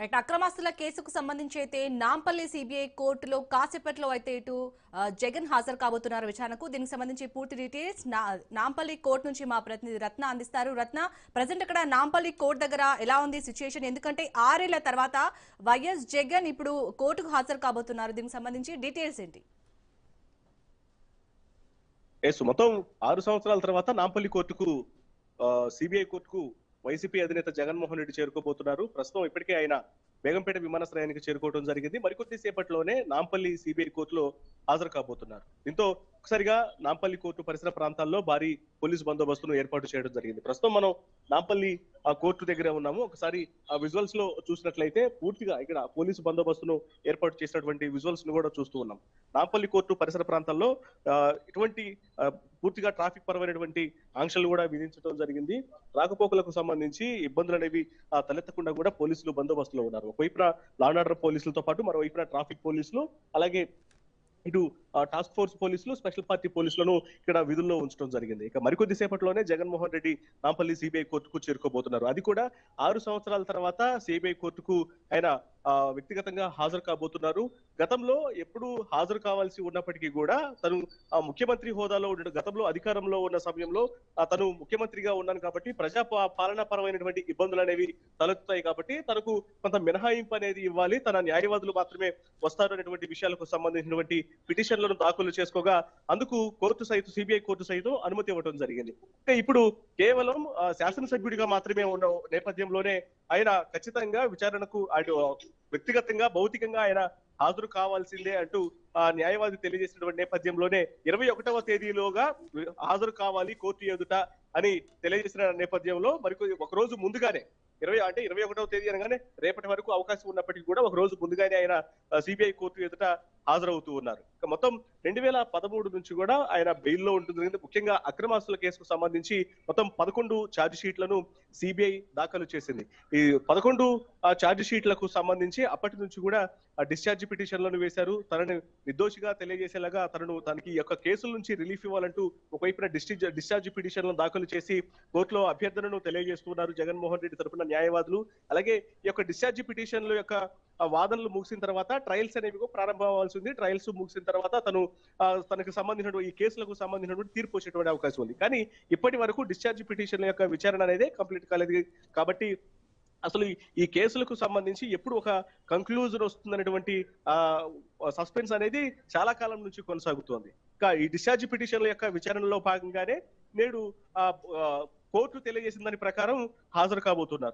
Right అక్రమాస్తుల కేసుకు సంబంధించి అయితే నాంపల్లి సిబిఐ కోర్టులో కాసేపట్లో అయితే ఇటు జగన్ హాజరు కాబోతున్నారు విచారణకు. దీనికి సంబంధించి పూర్తి డీటెయిల్స్ నాంపల్లి కోర్టు నుంచి మా ప్రతినిధి రత్న అందిస్తారు. రత్న ప్రజెంట్ అక్కడ నాంపల్లి కోర్టు దగ్గర ఎలా ఉంది సిచ్యుయేషన్ ఎందుకంటే ఆరేళ్ళ తర్వాత వైఎస్ జగన్ ఇప్పుడు కోర్టుకు హాజరు కాబోతున్నారు. దీనికి సంబంధించి డీటెయిల్స్ ఏంటి? మొత్తం ఆరు సంవత్సరాల తర్వాత నాంపల్లి కోర్టుకు సిబిఐ కోర్టుకు వైసీపీ అధినేత జగన్మోహన్ రెడ్డి చేరుకోబోతున్నారు. ప్రస్తుతం ఇప్పటికే ఆయన బేగంపేట విమానాశ్రయానికి చేరుకోవడం జరిగింది. మరికొద్ది సేపట్లోనే నాంపల్లి సిబిఐ కోర్టులో హాజరు కాబోతున్నారు. దీంతో ఒక్కసారిగా నాంపల్లి కోర్టు పరిసర ప్రాంతాల్లో భారీ పోలీసు బందోబస్తును ఏర్పాటు చేయడం జరిగింది. ప్రస్తుతం మనం నాంపల్లి ఆ కోర్టు దగ్గర ఉన్నాము. ఒకసారి ఆ విజువల్స్లో చూసినట్లయితే పూర్తిగా ఇక్కడ పోలీసు బందోబస్తును ఏర్పాటు చేసినటువంటి విజువల్స్ను కూడా చూస్తూ ఉన్నాం. నాంపల్లి కోర్టు పరిసర ప్రాంతాల్లో ఇటువంటి పూర్తిగా ట్రాఫిక్ పరమైనటువంటి ఆంక్షలు కూడా విధించడం జరిగింది. రాకపోకలకు సంబంధించి ఇబ్బందులు అనేవి తలెత్తకుండా కూడా పోలీసులు బందోబస్తులో ఉన్నారు. ఒకవైపున లాండ్ ఆర్డర్ పోలీసులతో పాటు మరోవైపున ట్రాఫిక్ పోలీసులు అలాగే ఇటు ఆ, టాస్క్ ఫోర్స్ పోలీసులు స్పెషల్ పార్టీ పోలీసులను ఇక్కడ విధుల్లో ఉంచడం జరిగింది. ఇక మరికొద్ది సేపట్లోనే జగన్మోహన్ రెడ్డి నాంపల్లి సిబిఐ కోర్టుకు చేరుకోబోతున్నారు. అది కూడా ఆరు సంవత్సరాల తర్వాత సిబిఐ కోర్టుకు ఆయన వ్యక్తిగతంగా హాజరు కాబోతున్నారు. గతంలో ఎప్పుడు హాజరు కావాల్సి ఉన్నప్పటికీ కూడా తను ఆ, ముఖ్యమంత్రి హోదాలో ఉండడం గతంలో అధికారంలో ఉన్న సమయంలో తను ముఖ్యమంత్రిగా ఉన్నాను కాబట్టి ప్రజా పాలనాపరమైనటువంటి ఇబ్బందులు అనేవి తలెత్తుతాయి కాబట్టి తనకు కొంత మినహాయింపు అనేది ఇవ్వాలి. తన న్యాయవాదులు మాత్రమే వస్తారు అనేటువంటి విషయాలకు సంబంధించినటువంటి పిటిషన్లను దాఖలు చేసుకోగా అందుకు కోర్టు సైతం సిబిఐ కోర్టు సైతం అనుమతి ఇవ్వడం జరిగింది. ఇప్పుడు కేవలం శాసనసభ్యుడిగా మాత్రమే ఉన్న నేపథ్యంలోనే ఆయన ఖచ్చితంగా విచారణకు అటు వ్యక్తిగతంగా భౌతికంగా ఆయన హాజరు కావాల్సిందే అంటూ ఆ న్యాయవాది తెలియజేసినటువంటి నేపథ్యంలోనే ఇరవై ఒకటవ తేదీలోగా హాజరు కావాలి కోర్టు ఎదుట అని తెలియజేసిన నేపథ్యంలో మరి ఒక రోజు ముందుగానే ఇరవై అంటే ఇరవై ఒకటవ తేదీ అనగానే రేపటి వరకు అవకాశం ఉన్నప్పటికీ కూడా ఒక రోజు ముందుగానే ఆయన సిబిఐ కోర్టు ఎదుట హాజరవుతూ ఉన్నారు. మొత్తం రెండు వేల పదమూడు నుంచి కూడా ఆయన బెయిల్లో ఉంటుంది. ముఖ్యంగా అక్రమాస్తుల కేసుకు సంబంధించి మొత్తం పదకొండు ఛార్జ్ షీట్లను సిబిఐ దాఖలు చేసింది. ఈ పదకొండు ఛార్జ్ షీట్లకు సంబంధించి అప్పటి నుంచి కూడా డిశ్చార్జ్ పిటిషన్లను వేశారు. తనని నిర్దోషిగా తెలియజేసేలాగా తనను తనకి యొక్క కేసుల నుంచి రిలీఫ్ ఇవ్వాలంటూ ఒకవైపున డిశ్చార్జ్ డిశ్చార్జ్ పిటిషన్లను దాఖలు చేసి కోర్టులో అభ్యర్థనను తెలియజేస్తున్నారు జగన్మోహన్ రెడ్డి తరపున న్యాయవాదులు. అలాగే ఈ యొక్క డిశ్చార్జ్ పిటిషన్ల యొక్క వాదనలు ముగిసిన తర్వాత ట్రయల్స్ అనేవి ప్రారంభం అవ్వాల్సి ఉంది. ట్రయల్స్ ముగిసిన తర్వాత తను తనకు సంబంధించినటువంటి ఈ కేసులకు సంబంధించినటువంటి తీర్పు వచ్చేటువంటి అవకాశం ఉంది. కానీ ఇప్పటి వరకు డిశ్చార్జ్ పిటిషన్ల యొక్క విచారణ అనేది కంప్లీట్ కాలేదు. కాబట్టి అసలు ఈ- కేసులకు సంబంధించి ఎప్పుడు ఒక కంక్లూజన్ వస్తుందనేటువంటి ఆ సస్పెన్స్ అనేది చాలా కాలం నుంచి కొనసాగుతోంది. ఈ డిశ్చార్జ్ పిటిషన్ల యొక్క విచారణలో భాగంగానే నేడు ఆ కోర్టు తెలియజేసిన దాని ప్రకారం హాజరు కాబోతున్నారు.